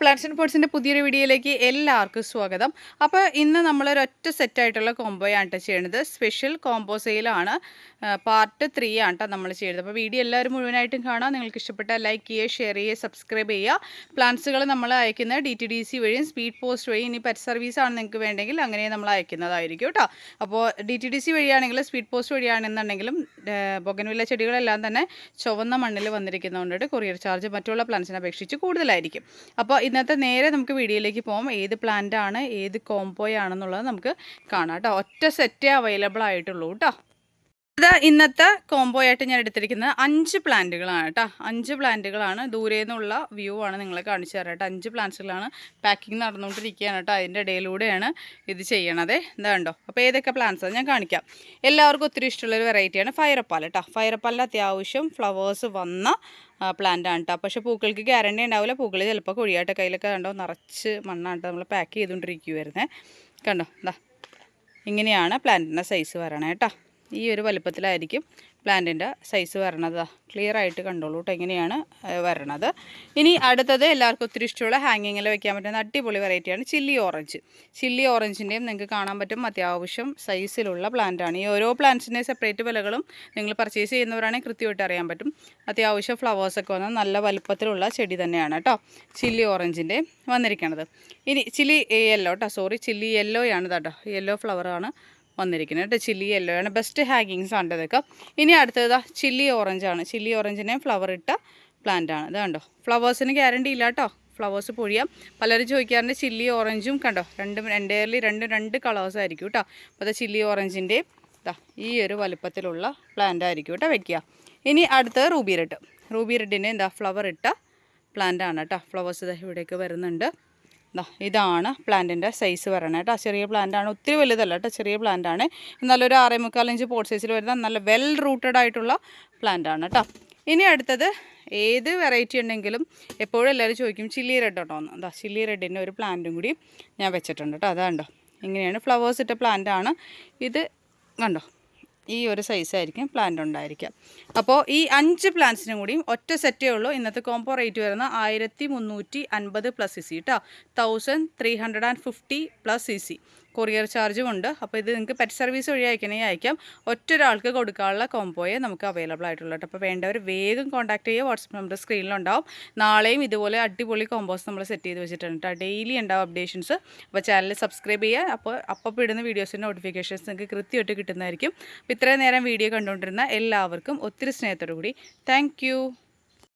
Plants and പോട്ട്സിന്റെ പുതിയൊരു വീഡിയോയിലേക്ക് എല്ലാവർക്കും സ്വാഗതം. അപ്പോൾ ഇന്ന് നമ്മളൊരൊറ്റ സെറ്റായിട്ടുള്ള കോംബോയാണ് കേട്ടോ ചെയ്യുന്നത് സ്പെഷ്യൽ കോംബോ സെയിലാണ് പാർട്ട് ത്രീ ആണ് കേട്ടോ നമ്മൾ ചെയ്യുന്നത് അപ്പോൾ വീഡിയോ എല്ലാവരും മുഴുവനായിട്ടും കാണാം നിങ്ങൾക്ക് ഇഷ്ടപ്പെട്ടാൽ ലൈക്ക് ചെയ്യുക ഷെയർ ചെയ്യുക സബ്സ്ക്രൈബ് ചെയ്യുക. പ്ലാന്റ്സുകൾ നമ്മൾ അയക്കുന്നത് ഡി ടി ഡി സി വഴിയും സ്പീഡ് പോസ്റ്റ് വഴി ഇനി പെറ്റ് സർവീസ് ആണ് നിങ്ങൾക്ക് വേണ്ടെങ്കിൽ അങ്ങനെ നമ്മൾ അയക്കുന്നതായിരിക്കും കേട്ടോ അപ്പോൾ ഡി ടി ഡി സി വഴിയാണെങ്കിൽ സ്പീഡ് പോസ്റ്റ് വഴിയാണെന്നുണ്ടെങ്കിലും ബൊഗൻവില്ല ചെടികളെല്ലാം തന്നെ ചുവന്ന മണ്ണിൽ വന്നിരിക്കുന്നതുകൊണ്ട് കൊറിയർ ചാർജ് മറ്റുള്ള പ്ലാന്റ്സിനെ അപേക്ഷിച്ച് കൂടുതലായിരിക്കും. അപ്പോൾ ഇന്നത്തെ നേരെ നമുക്ക് വീഡിയോയിലേക്ക് പോകാം ഏത് പ്ലാന്റ് ആണ് ഏത് കോംബോയാണെന്നുള്ളത് നമുക്ക് കാണാം കേട്ടോ ഒറ്റ സെറ്റേ അവൈലബിൾ ആയിട്ടുള്ളൂ കേട്ടോ ഇത് ഇന്നത്തെ കോംബോ ആയിട്ട് ഞാൻ എടുത്തിരിക്കുന്നത് അഞ്ച് പ്ലാന്റുകളാണ് കേട്ടോ. അഞ്ച് പ്ലാന്റുകളാണ്. ദൂരെ നിന്നുള്ള വ്യൂ ആണ് നിങ്ങളെ കാണിച്ചു തരാം കേട്ടോ. അഞ്ച് പ്ലാന്റ്സുകളാണ് പാക്കിംഗ് നടന്നുകൊണ്ടിരിക്കുകയാണ് കേട്ടോ. അതിന്റെ ഇടയിലൂടെയാണ് ഇത് ചെയ്യണത്. കണ്ടോ. അപ്പോൾ ഏതൊക്കെ പ്ലാന്റ്സാണ് ഞാൻ കാണിക്കാം. എല്ലാവർക്കും ഒത്തിരി ഇഷ്ടമുള്ളൊരു വെറൈറ്റിയാണ് ഫയറപ്പാൽ കേട്ടോ. ഫയറപ്പാലിന്റെ അത്യാവശ്യം ഫ്ലവേഴ്സ് വന്ന പ്ലാന്റ് ആണ് കേട്ടോ. പക്ഷേ പൂക്കൾക്ക് ഗ്യാരണ്ടി ഉണ്ടാവില്ല. പൂക്കൾ ചിലപ്പോൾ കൊഴിയാട്ടെ കയ്യിലൊക്കെ കണ്ടോ നിറച്ച് മണ്ണാണ് കേട്ടോ നമ്മൾ പാക്ക് ചെയ്തുകൊണ്ടിരിക്കുമായിരുന്നേ കണ്ടോ? എന്താ ഇങ്ങനെയാണ് പ്ലാന്റിന്റെ സൈസ് വരണേ കേട്ടോ. ഈ ഒരു വലുപ്പത്തിലായിരിക്കും പ്ലാന്റിന്റെ സൈസ് വരണത്. ക്ലിയർ ആയിട്ട് കണ്ടോളൂ കേട്ടോ എങ്ങനെയാണ് വരണത്. ഇനി അടുത്തത് എല്ലാവർക്കും ഒത്തിരി ഇഷ്ടമുള്ള ഹാങ്ങിങ്ങിൽ വെക്കാൻ പറ്റുന്ന അടിപൊളി വെറൈറ്റിയാണ് ചില്ലി ഓറഞ്ച് ചില്ലി ഓറഞ്ചിന്റെയും നിങ്ങൾക്ക് കാണാൻ പറ്റും അത്യാവശ്യം സൈസിലുള്ള പ്ലാന്റാണ് ഈ ഓരോ പ്ലാന്റ്സിന്റെയും സെപ്പറേറ്റ് വിലകളും നിങ്ങൾ പർച്ചേസ് ചെയ്യുന്നവരാണെങ്കിൽ കൃത്യമായിട്ട് അറിയാൻ പറ്റും. അത്യാവശ്യം ഫ്ലവേഴ്സൊക്കെ വന്ന നല്ല വലുപ്പത്തിലുള്ള ചെടി തന്നെയാണ് കേട്ടോ ചില്ലി ഓറഞ്ചിന്റെ വന്നിരിക്കണത്. ഇനി ചില്ലി യെല്ലോ കേട്ടോ സോറി ചില്ലി യെല്ലോയാണ് കേട്ടോ യെല്ലോ ഫ്ലവറാണ് വന്നിരിക്കുന്നത് കേട്ടോ. ചില്ലി യെല്ലോ ആണ്. ബെസ്റ്റ് ഹാങ്ങിങ്സ് ആണ് ഇതൊക്കെ. ഇനി അടുത്തത് ചില്ലി ഓറഞ്ച് ആണ്. ചില്ലി ഓറഞ്ചിനെ ഫ്ലവർ ഇട്ട പ്ലാന്റ് ആണ്. ഇത് കണ്ടോ? ഫ്ലവേഴ്സിന് ഗ്യാരണ്ടി ഇല്ല കേട്ടോ. ഫ്ലവേഴ്സ് പൊഴിയാം. പലരും ചോദിക്കാറുണ്ട് ചില്ലി ഓറഞ്ചും കണ്ടോ? രണ്ടും രണ്ടേറിൽ രണ്ടും രണ്ട് കളേഴ്സ് ആയിരിക്കും കേട്ടോ. അപ്പോൾ അത് ചില്ലി ഓറഞ്ചിന്റെ ഇതാ ഈ ഒരു വലുപ്പത്തിലുള്ള പ്ലാന്റ് ആയിരിക്കും കേട്ടോ വെക്കുക. ഇനി അടുത്തത് റൂബി റെഡ് റൂബി റെഡിന്റെ എന്താ ഫ്ലവർ ഇട്ട പ്ലാന്റ് ആണ് കേട്ടോ. ഫ്ലവേഴ്സ് ഇവിടേക്ക് വരുന്നുണ്ട്. ഇതാണ് പ്ലാന്റിന്റെ സൈസ് വരണേ കേട്ടോ. ചെറിയ പ്ലാന്റ് ആണ് ഒത്തിരി വലുതല്ല കേട്ടോ ചെറിയ പ്ലാന്റ് ആണ്. നല്ലൊരു ഒരു ആറേ മുക്കാൽ ഇഞ്ച് പോട്ട് സൈസിൽ വരുന്ന നല്ല വെൽ റൂട്ടഡ് ആയിട്ടുള്ള പ്ലാന്റ് ആണ് കേട്ടോ. ഇനി അടുത്തത് ഏത് വെറൈറ്റി ഉണ്ടെങ്കിലും എപ്പോഴും എല്ലാവരും ചോദിക്കും ചില്ലി റെഡ് ഉണ്ടോ? എന്ന്. എന്താ ചില്ലി റെഡിന്റെ ഒരു പ്ലാന്റും കൂടി ഞാൻ വെച്ചിട്ടുണ്ട് കേട്ടോ. അതാണ്ടോ ഇങ്ങനെയാണ് ഫ്ലവേഴ്സ് ഇട്ട പ്ലാന്റ് ആണ്. ഇത് കണ്ടോ ഈ ഒരു സൈസായിരിക്കും പ്ലാന്റ് ഉണ്ടായിരിക്കുക. അപ്പോൾ ഈ അഞ്ച് പ്ലാന്റ്സിനും കൂടിയും ഒറ്റ സെറ്റേ ഉള്ളൂ. ഇന്നത്തെ കോംബോ റേറ്റ് വരുന്ന ആയിരത്തി മുന്നൂറ്റി അൻപത് പ്ലസ് സി സി കേട്ടോ thousand three hundred and fifty plus C C courier ചാർജും ഉണ്ട് അപ്പോൾ ഇത് നിങ്ങൾക്ക് പെറ്റ് സർവീസ് വഴി അയക്കണമെങ്കിൽ അയക്കാം. ഒറ്റ ഒരാൾക്ക് കൊടുക്കാനുള്ള കോംബോയെ നമുക്ക് അവൈലബിൾ ആയിട്ടുള്ളൂ അപ്പോൾ വേണ്ടവർ വേഗം കോൺടാക്ട് ചെയ്യുക. വാട്സപ്പ് നമ്പർ സ്ക്രീനിലുണ്ടാവും നാളെയും ഇതുപോലെ അടിപൊളി കോംബോസ് നമ്മൾ സെറ്റ് ചെയ്ത് വെച്ചിട്ടുണ്ട് കേട്ടോ. ഡെയിലി ഉണ്ടാവും അപ്ഡേഷൻസ് അപ്പോൾ ചാനൽ സബ്സ്ക്രൈബ് ചെയ്യുക. അപ്പോൾ അപ്പോൾ ഇടുന്ന വീഡിയോസിന്റെ നോട്ടിഫിക്കേഷൻസ് നിങ്ങൾക്ക് കൃത്യമായിട്ട് കിട്ടുന്നതായിരിക്കും. അപ്പോൾ ഇത്രയും നേരം വീഡിയോ കണ്ടുകൊണ്ടിരുന്ന എല്ലാവർക്കും ഒത്തിരി സ്നേഹത്തോടു കൂടി താങ്ക്